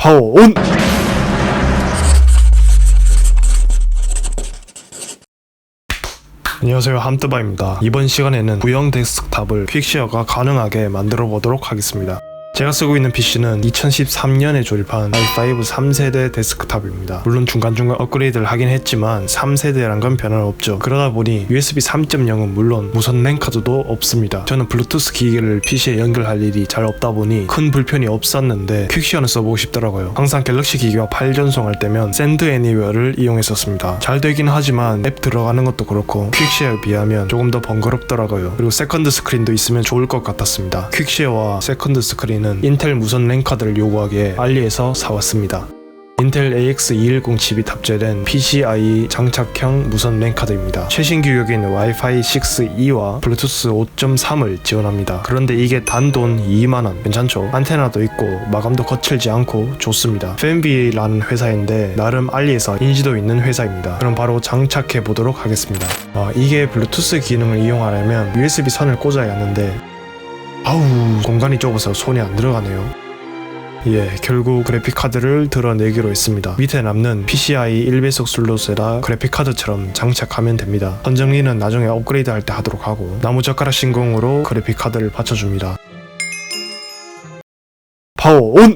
파워 온! 안녕하세요 함뜨바입니다 이번 시간에는 구형 데스크탑을 퀵쉐어가 가능하게 만들어 보도록 하겠습니다 제가 쓰고 있는 PC는 2013년에 조립한 i5 3세대 데스크탑입니다. 물론 중간중간 업그레이드를 하긴 했지만 3세대란 건 변함없죠. 그러다 보니 USB 3.0은 물론 무선 랜카드도 없습니다. 저는 블루투스 기기를 PC에 연결할 일이 잘 없다 보니 큰 불편이 없었는데 퀵쉐어는 써보고 싶더라고요. 항상 갤럭시 기기와 파일 전송할 때면 샌드 애니웨어를 이용했었습니다. 잘 되긴 하지만 앱 들어가는 것도 그렇고 퀵쉐어에 비하면 조금 더 번거롭더라고요. 그리고 세컨드 스크린도 있으면 좋을 것 같았습니다. 퀵쉐어와 세컨드 스크린은 인텔 무선 랜카드를 요구하기에 알리에서 사왔습니다. 인텔 AX210 칩이 탑재된 PCIe 장착형 무선 랜카드입니다. 최신 규격인 Wi-Fi 6E와 블루투스 5.3을 지원합니다. 그런데 이게 단돈 2만원 괜찮죠? 안테나도 있고 마감도 거칠지 않고 좋습니다. 팬비라는 회사인데 나름 알리에서 인지도 있는 회사입니다. 그럼 바로 장착해 보도록 하겠습니다. 아, 이게 블루투스 기능을 이용하려면 USB 선을 꽂아야 하는데 아우 공간이 좁아서 손이 안 들어가네요. 예, 결국 그래픽카드를 드러내기로 했습니다. 밑에 남는 PCI 1배속 슬롯에다 그래픽카드처럼 장착하면 됩니다. 선정리는 나중에 업그레이드 할 때 하도록 하고 나무젓가락 신공으로 그래픽카드를 받쳐줍니다. 파워 온!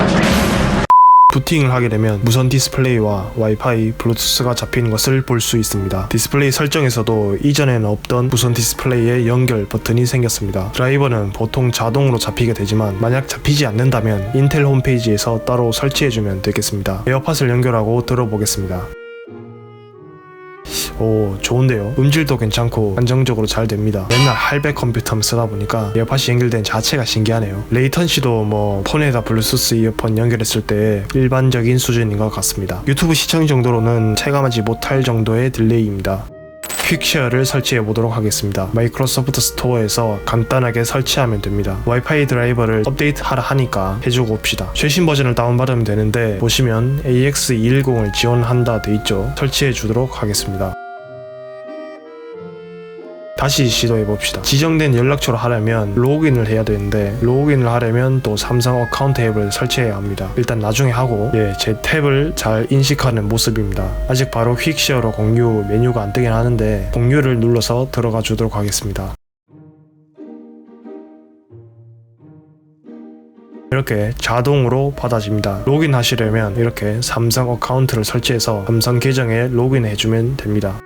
부팅을 하게 되면 무선 디스플레이와 와이파이, 블루투스가 잡히는 것을 볼 수 있습니다. 디스플레이 설정에서도 이전에는 없던 무선 디스플레이의 연결 버튼이 생겼습니다. 드라이버는 보통 자동으로 잡히게 되지만 만약 잡히지 않는다면 인텔 홈페이지에서 따로 설치해주면 되겠습니다. 에어팟을 연결하고 들어보겠습니다. 오 좋은데요 음질도 괜찮고 안정적으로 잘 됩니다 맨날 할배 컴퓨터 쓰다 보니까 에어팟이 연결된 자체가 신기하네요 레이턴시도 뭐 폰에다 블루투스 이어폰 연결했을 때 일반적인 수준인 것 같습니다 유튜브 시청 정도로는 체감하지 못할 정도의 딜레이입니다 퀵쉐어를 설치해 보도록 하겠습니다. 마이크로소프트 스토어에서 간단하게 설치하면 됩니다. 와이파이 드라이버를 업데이트 하라 하니까 해주고 옵시다. 최신 버전을 다운받으면 되는데 보시면 AX210을 지원한다 돼 있죠. 설치해 주도록 하겠습니다. 다시 시도해 봅시다. 지정된 연락처로 하려면 로그인을 해야 되는데 로그인을 하려면 또 삼성 어카운트 앱을 설치해야 합니다. 일단 나중에 하고 예, 제 탭을 잘 인식하는 모습입니다. 아직 바로 퀵쉐어로 공유 메뉴가 안 뜨긴 하는데 공유를 눌러서 들어가 주도록 하겠습니다. 이렇게 자동으로 받아집니다. 로그인 하시려면 이렇게 삼성 어카운트를 설치해서 삼성 계정에 로그인 해주면 됩니다.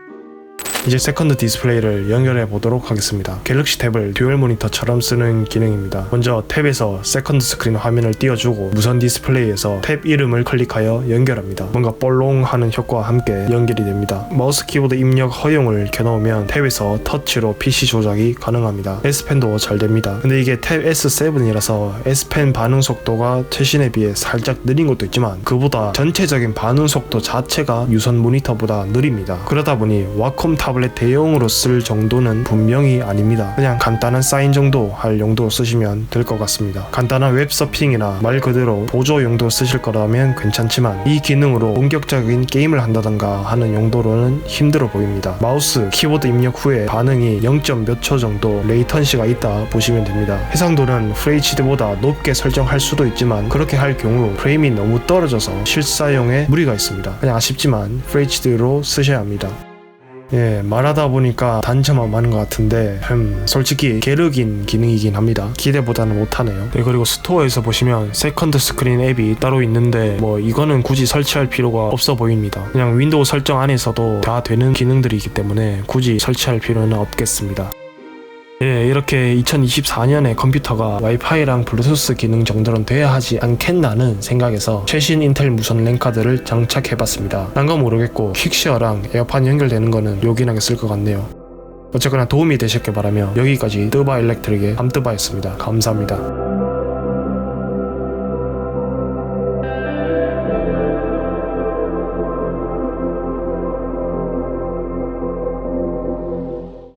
이제 세컨드 디스플레이를 연결해 보도록 하겠습니다. 갤럭시 탭을 듀얼 모니터처럼 쓰는 기능입니다. 먼저 탭에서 세컨드 스크린 화면을 띄워주고 무선 디스플레이에서 탭 이름을 클릭하여 연결합니다. 뭔가 볼롱하는 효과와 함께 연결이 됩니다. 마우스 키보드 입력 허용을 켜놓으면 탭에서 터치로 PC 조작이 가능합니다. S펜도 잘 됩니다. 근데 이게 탭 S7이라서 S펜 반응 속도가 최신에 비해 살짝 느린 것도 있지만 그보다 전체적인 반응 속도 자체가 유선 모니터보다 느립니다. 그러다 보니 와콤 타블렛 대용으로 쓸 정도는 분명히 아닙니다. 그냥 간단한 사인 정도 할 용도로 쓰시면 될 것 같습니다. 간단한 웹 서핑이나 말 그대로 보조 용도로 쓰실 거라면 괜찮지만 이 기능으로 본격적인 게임을 한다던가 하는 용도로는 힘들어 보입니다. 마우스, 키보드 입력 후에 반응이 0. 몇 초 정도 레이턴시가 있다 보시면 됩니다. 해상도는 FHD보다 높게 설정할 수도 있지만 그렇게 할 경우 프레임이 너무 떨어져서 실사용에 무리가 있습니다. 그냥 아쉽지만 FHD로 쓰셔야 합니다. 예, 말하다 보니까 단점만 많은 것 같은데, 음, 솔직히 게르긴 기능이긴 합니다. 기대보다는 못하네요. 네, 그리고 스토어에서 보시면 세컨드 스크린 앱이 따로 있는데, 뭐, 이거는 굳이 설치할 필요가 없어 보입니다. 그냥 윈도우 설정 안에서도 다 되는 기능들이기 때문에 굳이 설치할 필요는 없겠습니다. 예, 이렇게 2024년에 컴퓨터가 와이파이랑 블루투스 기능 정도는 돼야 하지 않겠나는 생각에서 최신 인텔 무선 랜카드를 장착해봤습니다. 난 건 모르겠고 퀵쉐어랑 에어팟 연결되는 거는 요긴하게 쓸 것 같네요. 어쨌거나 도움이 되셨길 바라며 여기까지 뜨바 일렉트릭의 함뜨바였습니다. 감사합니다.